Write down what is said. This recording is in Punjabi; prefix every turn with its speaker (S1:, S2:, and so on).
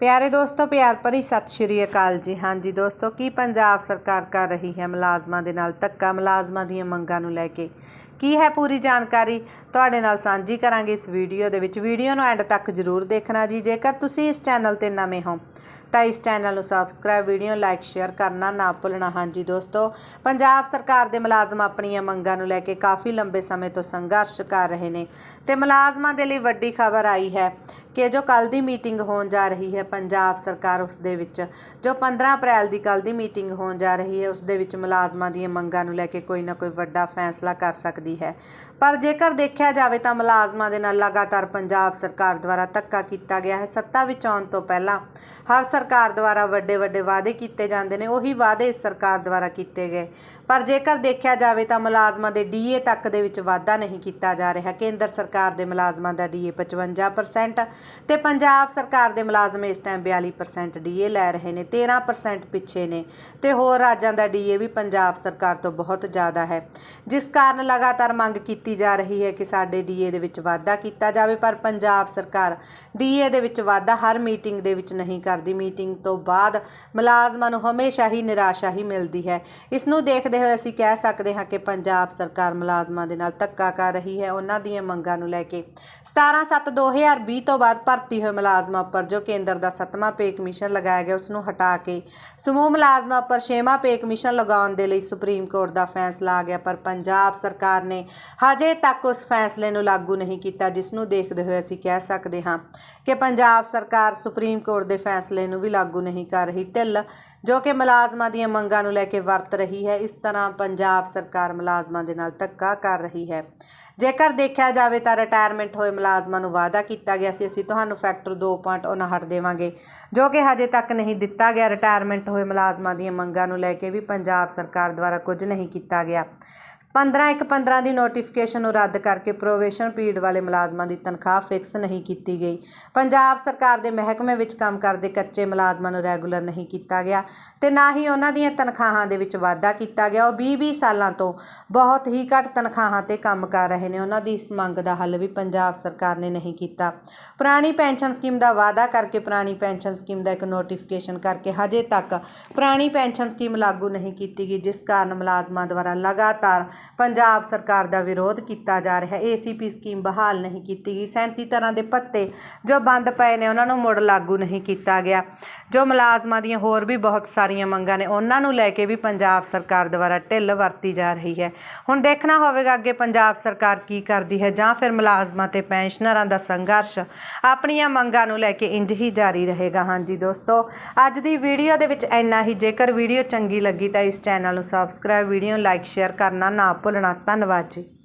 S1: ਪਿਆਰੇ ਦੋਸਤੋ, ਪਿਆਰ ਭਰੀ ਸਤਿ ਸ਼੍ਰੀ ਅਕਾਲ ਜੀ। ਹਾਂਜੀ ਦੋਸਤੋ, ਕੀ ਪੰਜਾਬ ਸਰਕਾਰ ਕਰ ਰਹੀ ਹੈ ਮੁਲਾਜ਼ਮਾਂ ਦੇ ਨਾਲ, ਧੱਕਾ ਮੁਲਾਜ਼ਮਾਂ ਦੀਆਂ ਮੰਗਾਂ ਨੂੰ ਲੈ ਕੇ? ਕੀ ਹੈ ਪੂਰੀ ਜਾਣਕਾਰੀ ਤੁਹਾਡੇ ਨਾਲ ਸਾਂਝੀ ਕਰਾਂਗੇ ਇਸ ਵੀਡੀਓ ਦੇ ਵਿੱਚ। ਵੀਡੀਓ ਨੂੰ ਐਂਡ ਤੱਕ ਜ਼ਰੂਰ ਦੇਖਣਾ ਜੀ। ਜੇਕਰ ਤੁਸੀਂ ਇਸ ਚੈਨਲ ਤੇ ਨਵੇਂ ਹੋ, ਤਾਂ ਇਸ ਚੈਨਲ ਨੂੰ ਸਬਸਕ੍ਰਾਈਬ, ਵੀਡੀਓ ਲਾਈਕ, ਸ਼ੇਅਰ ਕਰਨਾ ਨਾ ਭੁੱਲਣਾ। ਹਾਂਜੀ ਦੋਸਤੋ, ਪੰਜਾਬ ਸਰਕਾਰ ਦੇ ਮੁਲਾਜ਼ਮ ਆਪਣੀਆਂ ਮੰਗਾਂ ਨੂੰ ਲੈ ਕੇ ਕਾਫੀ ਲੰਬੇ ਸਮੇਂ ਤੋਂ ਸੰਘਰਸ਼ ਕਰ ਰਹੇ ਨੇ ਤੇ ਮੁਲਾਜ਼ਮਾਂ ਦੇ ਲਈ ਵੱਡੀ ਖਬਰ ਆਈ ਹੈ ਕਿ ਜੋ ਕੱਲ ਦੀ ਮੀਟਿੰਗ ਹੋਣ ਜਾ ਰਹੀ ਹੈ, ਪੰਜਾਬ ਸਰਕਾਰ ਉਸ ਦੇ ਵਿੱਚ, ਜੋ 15 ਅਪ੍ਰੈਲ ਦੀ ਕੱਲ ਦੀ ਮੀਟਿੰਗ ਹੋਣ ਜਾ ਰਹੀ ਹੈ, ਉਸ ਦੇ ਵਿੱਚ ਮੁਲਾਜ਼ਮਾਂ ਦੀਆਂ ਮੰਗਾਂ ਨੂੰ ਲੈ ਕੇ ਕੋਈ ਨਾ ਕੋਈ ਵੱਡਾ ਫੈਸਲਾ ਕਰ ਸਕਦੀ ਹੈ। ਪਰ ਜੇਕਰ ਦੇਖਿਆ ਜਾਵੇ ਤਾਂ ਮੁਲਾਜ਼ਮਾਂ ਦੇ ਨਾਲ ਲਗਾਤਾਰ ਪੰਜਾਬ ਸਰਕਾਰ ਦੁਆਰਾ ਧੱਕਾ ਕੀਤਾ ਗਿਆ ਹੈ। ਸੱਤਾ ਵਿੱਚ ਆਉਣ ਤੋਂ ਪਹਿਲਾਂ ਹਰ ਸਰਕਾਰ ਦੁਆਰਾ ਵੱਡੇ ਵੱਡੇ ਵਾਅਦੇ ਕੀਤੇ ਜਾਂਦੇ ਨੇ, ਉਹੀ ਵਾਅਦੇ ਇਸ ਸਰਕਾਰ ਦੁਆਰਾ ਕੀਤੇ ਗਏ। ਪਰ ਜੇਕਰ ਦੇਖਿਆ ਜਾਵੇ ਤਾਂ ਮੁਲਾਜ਼ਮਾਂ ਦੇ ਡੀਏ ਤੱਕ ਦੇ ਵਿੱਚ ਵਾਧਾ ਨਹੀਂ ਕੀਤਾ ਜਾ ਰਿਹਾ। ਕੇਂਦਰ ਸਰਕਾਰ ਦੇ ਮੁਲਾਜ਼ਮਾਂ ਦਾ ਡੀਏ 55% ਤੇ ਪੰਜਾਬ ਸਰਕਾਰ ਦੇ ਮੁਲਾਜ਼ਮ ਇਸ ਟਾਈਮ 42% ਡੀਏ ਲੈ ਰਹੇ ਨੇ 13% ਪਿੱਛੇ ਨੇ ਤੇ ਹੋਰ ਰਾਜਾਂ ਦਾ ਡੀਏ ਵੀ ਪੰਜਾਬ ਸਰਕਾਰ ਤੋਂ ਬਹੁਤ ਜ਼ਿਆਦਾ ਹੈ। ਜਿਸ ਕਾਰਨ ਲਗਾਤਾਰ ਮੰਗ ਕੀਤੀ ਜਾ ਰਹੀ ਹੈ ਕਿ ਸਾਡੇ ਡੀਏ ਦੇ ਵਿੱਚ ਵਾਧਾ ਕੀਤਾ ਜਾਵੇ, ਪਰ ਪੰਜਾਬ ਸਰਕਾਰ ਡੀਏ ਦੇ ਵਿੱਚ ਵਾਧਾ ਹਰ ਮੀਟਿੰਗ ਦੇ ਵਿੱਚ ਨਹੀਂ ਕਰਦੀ। ਮੀਟਿੰਗ ਤੋਂ ਬਾਅਦ ਮੁਲਾਜ਼ਮਾਂ ਨੂੰ ਹਮੇਸ਼ਾ ਹੀ ਨਿਰਾਸ਼ਾ ਹੀ ਮਿਲਦੀ ਹੈ। ਇਸ ਨੂੰ ਦੇਖਦੇ ਹੋਏ ਅਸੀਂ ਕਹਿ ਸਕਦੇ ਹਾਂ ਕਿ ਪੰਜਾਬ ਸਰਕਾਰ ਮੁਲਾਜ਼ਮਾਂ ਦੇ ਨਾਲ ਧੱਕਾ ਕਰ ਰਹੀ ਹੈ। ਉਹਨਾਂ ਦੀਆਂ ਮੰਗਾਂ ਨੂੰ ਲੈ ਕੇ 17/7/2020 ਤੋਂ ਬਾਅਦ ਭਰਤੀ ਹੋਏ ਮੁਲਾਜ਼ਮਾਂ ਉੱਪਰ ਜੋ ਕੇਂਦਰ ਦਾ ਸੱਤਵਾਂ ਪੇ ਕਮਿਸ਼ਨ ਲਗਾਇਆ ਗਿਆ, ਉਸ ਨੂੰ ਹਟਾ ਕੇ ਸਮੂਹ ਮੁਲਾਜ਼ਮਾਂ ਉੱਪਰ ਛੇਵਾਂ ਪੇ ਕਮਿਸ਼ਨ ਲਗਾਉਣ ਦੇ ਲਈ ਸੁਪਰੀਮ ਕੋਰਟ ਦਾ ਫੈਸਲਾ ਆ ਗਿਆ। ਪਰ ਪੰਜਾਬ ਸਰਕਾਰ ਨੇ ਹਜੇ ਅਜੇ ਤੱਕ ਉਸ ਫੈਸਲੇ ਨੂੰ ਲਾਗੂ ਨਹੀਂ ਕੀਤਾ, ਜਿਸ ਨੂੰ ਦੇਖਦੇ ਹੋਏ ਅਸੀਂ ਕਹਿ ਸਕਦੇ ਹਾਂ ਕਿ ਪੰਜਾਬ ਸਰਕਾਰ ਸੁਪਰੀਮ ਕੋਰਟ ਦੇ ਫੈਸਲੇ ਨੂੰ ਵੀ ਲਾਗੂ ਨਹੀਂ ਕਰ ਰਹੀ, ਢਿੱਲ ਜੋ ਕਿ ਮੁਲਾਜ਼ਮਾਂ ਦੀਆਂ ਮੰਗਾਂ ਨੂੰ ਲੈ ਕੇ ਵਰਤ ਰਹੀ ਹੈ, ਇਸ ਤਰ੍ਹਾਂ ਪੰਜਾਬ ਸਰਕਾਰ ਮੁਲਾਜ਼ਮਾਂ ਦੇ ਨਾਲ ਧੱਕਾ ਕਰ ਰਹੀ ਹੈ। ਜੇਕਰ ਦੇਖਿਆ ਜਾਵੇ ਤਾਂ ਰਿਟਾਇਰਮੈਂਟ ਹੋਏ ਮੁਲਾਜ਼ਮਾਂ ਨੂੰ ਵਾਅਦਾ ਕੀਤਾ ਗਿਆ ਸੀ, ਅਸੀਂ ਤੁਹਾਨੂੰ ਫੈਕਟਰ 2.59 ਦੇਵਾਂਗੇ, ਜੋ ਕਿ ਹਜੇ ਤੱਕ ਨਹੀਂ ਦਿੱਤਾ ਗਿਆ। ਰਿਟਾਇਰਮੈਂਟ ਹੋਏ ਮੁਲਾਜ਼ਮਾਂ ਦੀਆਂ ਮੰਗਾਂ ਨੂੰ ਲੈ ਕੇ ਵੀ ਪੰਜਾਬ ਸਰਕਾਰ ਦੁਆਰਾ ਕੁਝ ਨਹੀਂ ਕੀਤਾ ਗਿਆ। 15 ਇੱਕ 15 ਦੀ ਨੋਟੀਫਿਕੇਸ਼ਨ ਨੂੰ ਰੱਦ ਕਰਕੇ ਪ੍ਰੋਵੇਸ਼ਨ ਪੀਰੀਅਡ ਵਾਲੇ ਮੁਲਾਜ਼ਮਾਂ ਦੀ ਤਨਖਾਹ ਫਿਕਸ ਨਹੀਂ ਕੀਤੀ ਗਈ। ਪੰਜਾਬ ਸਰਕਾਰ ਦੇ ਮਹਿਕਮੇ ਵਿੱਚ ਕੰਮ ਕਰਦੇ ਕੱਚੇ ਮੁਲਾਜ਼ਮਾਂ ਨੂੰ ਰੈਗੂਲਰ ਨਹੀਂ ਕੀਤਾ ਗਿਆ ਤੇ ਨਾ ਹੀ ਉਹਨਾਂ ਦੀਆਂ ਤਨਖਾਹਾਂ ਦੇ ਵਿੱਚ ਵਾਧਾ ਕੀਤਾ ਗਿਆ। ਉਹ 20-20 ਸਾਲਾਂ ਤੋਂ ਬਹੁਤ ਹੀ ਘੱਟ ਤਨਖਾਹਾਂ ਤੇ ਕੰਮ ਕਰ ਰਹੇ ਨੇ। ਉਹਨਾਂ ਦੀ ਇਸ ਮੰਗ ਦਾ ਹੱਲ ਵੀ ਪੰਜਾਬ ਸਰਕਾਰ ਨੇ ਨਹੀਂ ਕੀਤਾ। ਪੁਰਾਣੀ ਪੈਨਸ਼ਨ ਸਕੀਮ ਦਾ ਵਾਅਦਾ ਕਰਕੇ ਪੁਰਾਣੀ ਪੈਨਸ਼ਨ ਸਕੀਮ ਦਾ ਇੱਕ ਨੋਟੀਫਿਕੇਸ਼ਨ ਕਰਕੇ ਹਜੇ ਤੱਕ ਪੁਰਾਣੀ ਪੈਨਸ਼ਨ ਸਕੀਮ ਲਾਗੂ ਨਹੀਂ ਕੀਤੀ ਗਈ, ਜਿਸ ਕਾਰਨ ਮੁਲਾਜ਼ਮਾਂ ਦੁਆਰਾ ਲਗਾਤਾਰ ਪੰਜਾਬ ਸਰਕਾਰ ਦਾ ਵਿਰੋਧ ਕੀਤਾ ਜਾ ਰਿਹਾ। ਹੈ ਏਸੀਪੀ ਸਕੀਮ ਬਹਾਲ ਨਹੀਂ ਕੀਤੀ ਗਈ। 37 ਤਰ੍ਹਾਂ ਦੇ ਭੱਤੇ ਜੋ ਬੰਦ ਪਏ ਨੇ, ਉਹਨਾਂ ਨੂੰ ਮੁੜ ਲਾਗੂ ਨਹੀਂ ਕੀਤਾ ਗਿਆ। ਜੋ ਮੁਲਾਜ਼ਮਾਂ ਦੀਆਂ ਹੋਰ ਵੀ ਬਹੁਤ ਸਾਰੀਆਂ ਮੰਗਾਂ ਨੇ, ਉਹਨਾਂ ਨੂੰ ਲੈ ਕੇ ਵੀ ਪੰਜਾਬ ਸਰਕਾਰ ਦੁਆਰਾ ਢਿੱਲ ਵਰਤੀ ਜਾ ਰਹੀ ਹੈ। ਹੁਣ ਦੇਖਣਾ ਹੋਵੇਗਾ ਅੱਗੇ ਪੰਜਾਬ ਸਰਕਾਰ ਕੀ ਕਰਦੀ ਹੈ, ਜਾਂ ਫਿਰ ਮੁਲਾਜ਼ਮਾਂ ਤੇ ਪੈਨਸ਼ਨਰਾਂ ਦਾ ਸੰਘਰਸ਼ ਆਪਣੀਆਂ ਮੰਗਾਂ ਨੂੰ ਲੈ ਕੇ ਇੰਜ ਹੀ ਜਾਰੀ ਰਹੇਗਾ। ਹਾਂਜੀ ਦੋਸਤੋ, ਅੱਜ ਦੀ ਵੀਡੀਓ ਦੇ ਵਿੱਚ ਇੰਨਾ ਹੀ। ਜੇਕਰ ਵੀਡੀਓ ਚੰਗੀ ਲੱਗੀ ਤਾਂ ਇਸ ਚੈਨਲ ਨੂੰ ਸਬਸਕ੍ਰਾਈਬ, ਵੀਡੀਓ ਲਾਈਕ, ਸ਼ੇਅਰ ਕਰਨਾ ਨਾ ਨਾ ਭੁੱਲਣਾ। ਧੰਨਵਾਦ ਜੀ।